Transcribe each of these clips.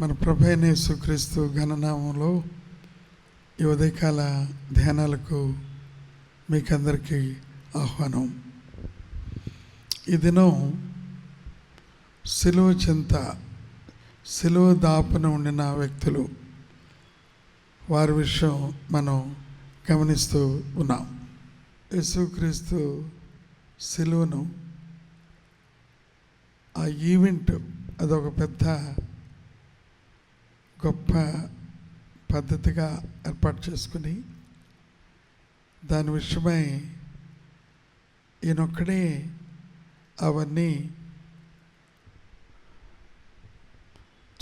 మన ప్రభైన యేసుక్రీస్తు ఘననామంలో ఈ ఉదయకాల ధ్యానాలకు మీకందరికీ ఆహ్వానం. ఈ దినం సిలువ చింత సిలువ దాపున ఉండిన వ్యక్తులు వారి విషయం మనం గమనిస్తూ ఉన్నాం. యేసుక్రీస్తు సిలువను ఆ ఈవెంట్ అదొక పెద్ద గొప్ప పద్ధతిగా ఏర్పాటు చేసుకుని దాని విషయమై ఈయనొక్కడే అవన్నీ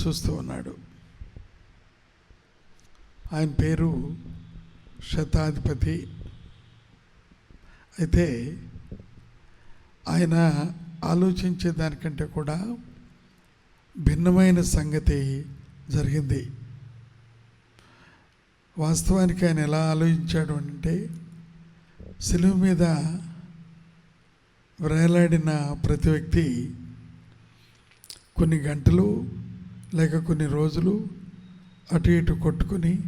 చూస్తూ ఉన్నాడు. ఆయన పేరు శతాధిపతి. అయితే ఆయన ఆలోచించే దానికంటే కూడా భిన్నమైన సంగతి జరిగింది. వాస్తవానికి ఆయన ఎలా ఆలోచించాడు అంటే సిలువ మీద వ్రేలాడిన ప్రతి వ్యక్తి కొన్ని గంటలు లేక కొన్ని రోజులు అటు ఇటు కొట్టుకుని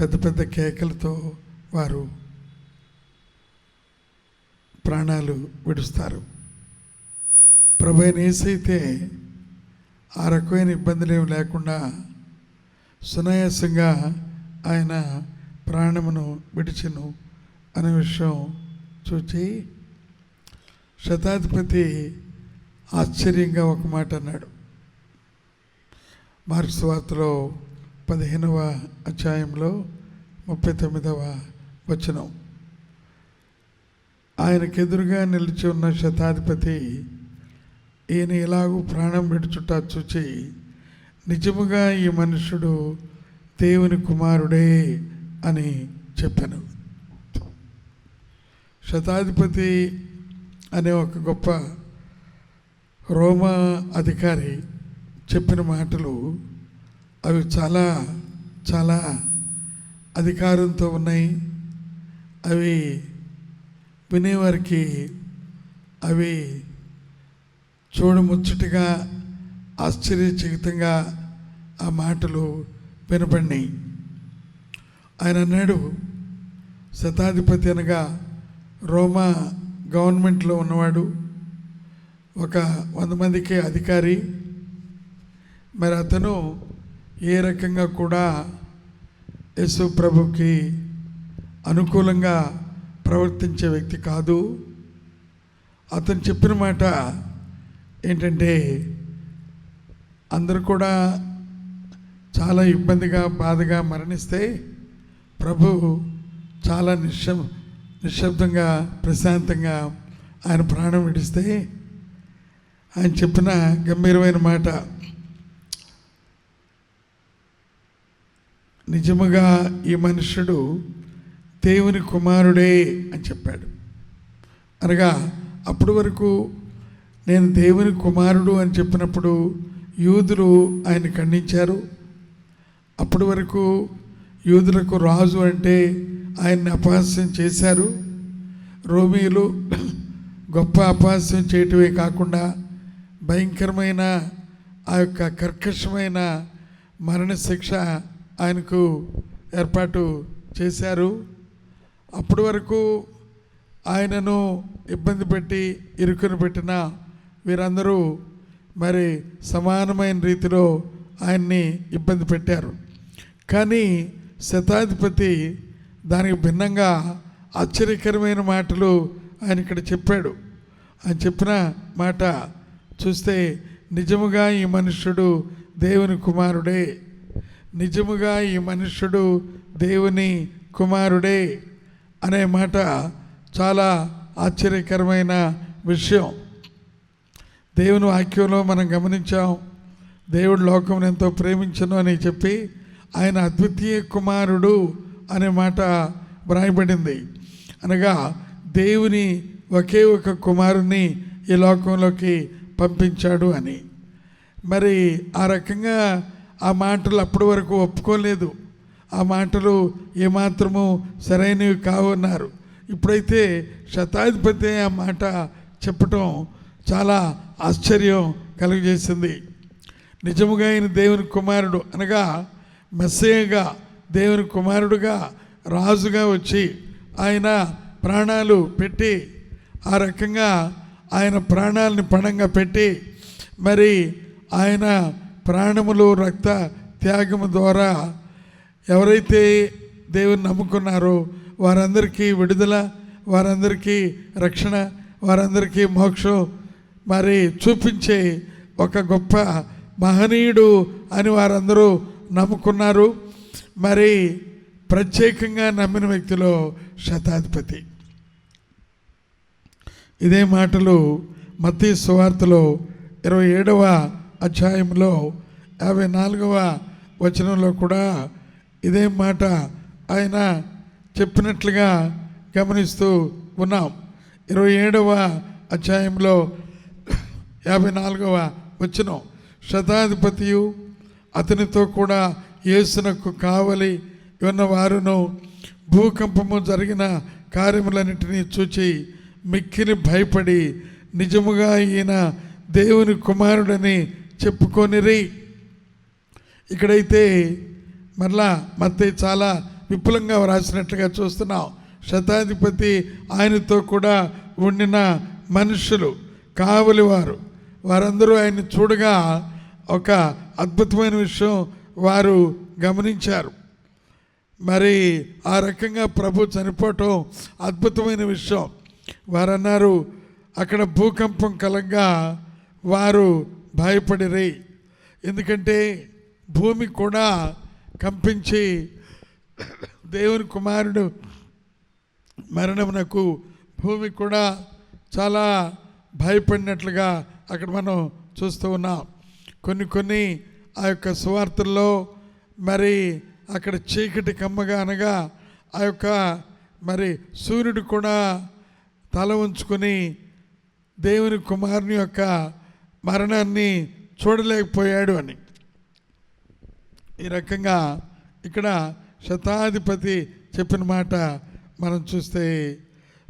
పెద్ద పెద్ద కేకలతో వారు ప్రాణాలు విడుస్తారు. ప్రభు ఏసైతే ఆ రకమైన ఇబ్బందులు ఏమి లేకుండా సునాయాసంగా ఆయన ప్రాణమును విడిచిను అనే విషయం చూచి శతాధిపతి ఆశ్చర్యంగా ఒక మాట అన్నాడు. మార్క్స్ వార్తలో పదిహేనవ అధ్యాయంలో ముప్పై తొమ్మిదవ వచనం. ఆయనకెదురుగా నిలిచి ఉన్న శతాధిపతి ఈయన ఇలాగూ ప్రాణం విడుచుట చూచి నిజముగా ఈ మనుషుడు దేవుని కుమారుడే అని చెప్పాను. శతాధిపతి అనే ఒక గొప్ప రోమా అధికారి చెప్పిన మాటలు అవి చాలా చాలా అధికారంతో ఉన్నాయి. అవి వినేవారికి అవి చూడముచ్చటగా ఆశ్చర్యచకితంగా ఆ మాటలు వినపడినాయి ఆయన అన్నాడు శతాధిపతి అనగా రోమా గవర్నమెంట్లో ఉన్నవాడు ఒక వంద మందికి అధికారి. మరి అతను ఏ రకంగా కూడా యేసు ప్రభుకి అనుకూలంగా ప్రవర్తించే వ్యక్తి కాదు. అతను చెప్పిన మాట ఏంటంటే అందరూ కూడా చాలా ఇబ్బందిగా బాధగా మరణిస్తే ప్రభు చాలా నిశ్శబ్ నిశ్శబ్దంగా ప్రశాంతంగా ఆయన ప్రాణం విడిస్తే ఆయన చెప్పిన గంభీరమైన మాట. నిజముగా ఈ మనుష్యుడు దేవుని కుమారుడే అని చెప్పాడు. అనగా అప్పటి వరకు నేను దేవుని కుమారుడు అని చెప్పినప్పుడు యూదులు ఆయన ఖండించారు. అప్పటి వరకు యూదులకు రాజు అంటే ఆయన్ని అపహాస్యం చేశారు. రోమీలు గొప్ప అపహాస్యం చేయటమే కాకుండా భయంకరమైన ఆ యొక్క కర్కశమైన మరణశిక్ష ఆయనకు ఏర్పాటు చేశారు. అప్పటి వరకు ఆయనను ఇబ్బంది పెట్టి ఇరుకుని పెట్టిన వీరందరూ మరి సమానమైన రీతిలో ఆయన్ని ఇబ్బంది పెట్టారు. కానీ శతాధిపతి దానికి భిన్నంగా ఆశ్చర్యకరమైన మాటలు ఆయన ఇక్కడ చెప్పాడు. ఆయన చెప్పిన మాట చూస్తే నిజముగా ఈ మనుష్యుడు దేవుని కుమారుడే. నిజముగా ఈ మనుష్యుడు దేవుని కుమారుడే అనే మాట చాలా ఆశ్చర్యకరమైన విషయం. దేవుని వాక్యంలో మనం గమనించాం దేవుడు లోకం ఎంతో ప్రేమించను అని చెప్పి ఆయన అద్వితీయ కుమారుడు అనే మాట వ్రాయబడింది. అనగా దేవుని ఒకే ఒక కుమారుని ఈ లోకంలోకి పంపించాడు అని. మరి ఆ రకంగా ఆ మాటలు అప్పటి వరకు ఒప్పుకోలేదు. ఆ మాటలు ఏమాత్రము సరైనవి కావన్నారు. ఇప్పుడైతే శతాధిపతి ఆ మాట చెప్పటం చాలా ఆశ్చర్యం కలుగజేసింది. నిజముగా ఆయన దేవుని కుమారుడు అనగా మెస్సేగా దేవుని కుమారుడుగా రాజుగా వచ్చి ఆయన ప్రాణాలు పెట్టి ఆ రకంగా ఆయన ప్రాణాలని పణంగా పెట్టి మరి ఆయన ప్రాణములు రక్త త్యాగము ద్వారా ఎవరైతే దేవుని నమ్ముకున్నారో వారందరికీ విడుదల వారందరికీ రక్షణ వారందరికీ మోక్షం మరి చూపించే ఒక గొప్ప మహనీయుడు అని వారందరూ నమ్ముకున్నారు. మరి ప్రత్యేకంగా నమ్మిన వ్యక్తిలో శతాధిపతి. ఇదే మాటలు మతీ సువార్తలో ఇరవై ఏడవ అధ్యాయంలో యాభై నాలుగవ వచనంలో కూడా ఇదే మాట ఆయన చెప్పినట్లుగా గమనిస్తూ ఉన్నాం. ఇరవై ఏడవ అధ్యాయంలో యాభై నాలుగవ వచ్చిన శతాధిపతియు అతనితో కూడా యేసునకు కావలి ఉన్న వారును భూకంపము జరిగిన కార్యములన్నిటినీ చూచి మిక్కిలి భయపడి నిజముగా ఈయన దేవుని కుమారుడని చెప్పుకొనిరి. ఇక్కడైతే మరలా మత్తయ్య చాలా విపులంగా వ్రాసినట్లుగా చూస్తున్నాం. శతాధిపతి ఆయనతో కూడా ఉండిన మనుషులు కావలివారు. వారందరూ ఆయన్ని చూడగా ఒక అద్భుతమైన విషయం వారు గమనించారు. మరి ఆ రకంగా ప్రభు చనిపోవటం అద్భుతమైన విషయం. వారన్నారు అక్కడ భూకంపం కలంగా వారు భయపడిరి. ఎందుకంటే భూమి కూడా కంపించి దేవుని కుమారుడు మరణమునకు భూమి కూడా చాలా భయపడినట్లుగా అక్కడ మనం చూస్తూ ఉన్నాం. కొన్ని కొన్ని ఆ యొక్క సువార్తల్లో మరి అక్కడ చీకటి కమ్మగా అనగా ఆ యొక్క మరి సూర్యుడు కూడా తల ఉంచుకొని దేవుని కుమారుని యొక్క మరణాన్ని చూడలేకపోయాడు అని. ఈ రకంగా ఇక్కడ శతాధిపతి చెప్పిన మాట మనం చూస్తే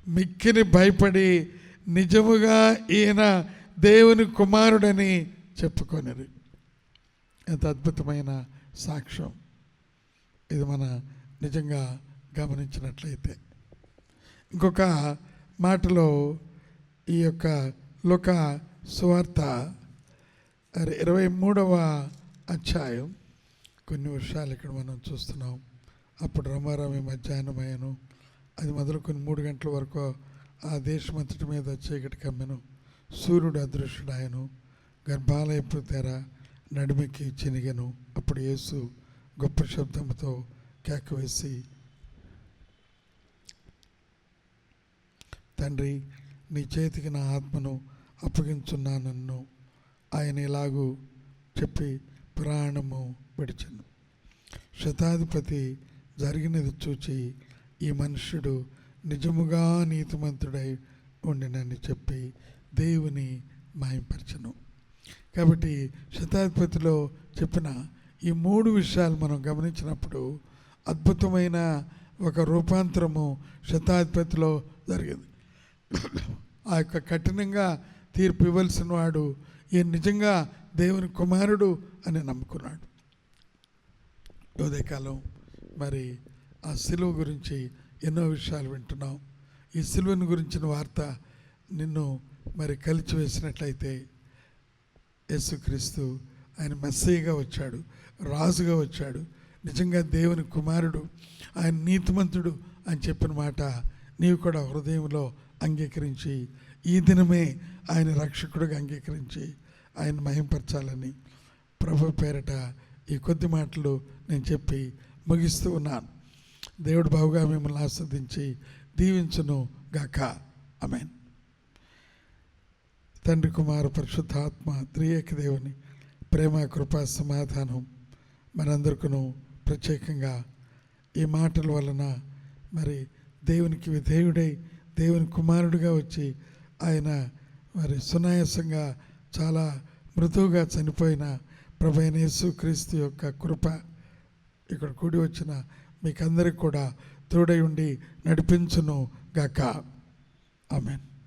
మిక్కిని భయపడి నిజముగా ఈయన దేవుని కుమారుడని చెప్పుకొనిరి. ఎంత అద్భుతమైన సాక్ష్యం. ఇది మన నిజంగా గమనించినట్లయితే. ఇంకొక మాటలో ఈ యొక్క లుక సువార్త ఇరవై మూడవ అధ్యాయం. కొన్ని వర్షాలు ఇక్కడ మనం చూస్తున్నాం. అప్పుడు రమారామి మధ్యాహ్నం అయ్యాను అది మొదలుకొని మూడు గంటల వరకు ఆ దేశమంతటి మీద చీకటి కమ్మెను. సూర్యుడు అదృశ్యుడాయను గర్భాలయపు తెర నడిమికి చినిగను. అప్పుడు యేసు గొప్ప శబ్దంతో కేక వేసి తండ్రి నీ చేతికి నా ఆత్మను అప్పగించున్నానన్ను. ఆయన ఇలాగూ చెప్పి ప్రాణము విడిచను. శతాధిపతి జరిగినది చూచి ఈ మనుష్యుడు నిజముగా నీతిమంతుడై ఉండినని చెప్పి దేవుని మాయంపరచను. కాబట్టి శతాధిపతిలో చెప్పిన ఈ మూడు విషయాలు మనం గమనించినప్పుడు అద్భుతమైన ఒక రూపాంతరము శతాధిపతిలో జరిగింది. ఆ యొక్క కఠినంగా తీర్పు ఇవ్వాల్సిన వాడు ఈ నిజంగా దేవుని కుమారుడు అని నమ్ముకున్నాడు. ఉదయకాలం మరి ఆ సిలువ గురించి ఎన్నో విషయాలు వింటున్నాం. ఈ సిలువను గురించిన వార్త నిన్ను మరి కలిచి వేసినట్లయితే యేసుక్రీస్తు ఆయన మెస్సయ్యగా వచ్చాడు రాజుగా వచ్చాడు నిజంగా దేవుని కుమారుడు ఆయన నీతిమంతుడు అని చెప్పిన మాట నీవు కూడా హృదయంలో అంగీకరించి ఈ దినమే ఆయన రక్షకుడిగా అంగీకరించి ఆయన మహింపరచాలని ప్రభు పేరట ఈ కొద్ది మాటలు నేను చెప్పి ముగిస్తూ ఉన్నాను. దేవుడు బావుగా మిమ్మల్ని ఆస్వాదించి దీవించును గాక అమెన్ తండ్రి కుమార పరిశుద్ధాత్మ త్రియేక దేవుని ప్రేమ కృపా సమాధానం మనందరికీ ప్రత్యేకంగా ఈ మాటల వలన మరి దేవునికి విధేయుడై దేవుని కుమారుడిగా వచ్చి ఆయన మరి సునాయాసంగా చాలా మృదువుగా చనిపోయిన ప్రభైన క్రీస్తు యొక్క కృప ఇక్కడ కూడి వచ్చిన మీకందరికి కూడా తోడై ఉండి నడిపించును గాక ఆమెన్.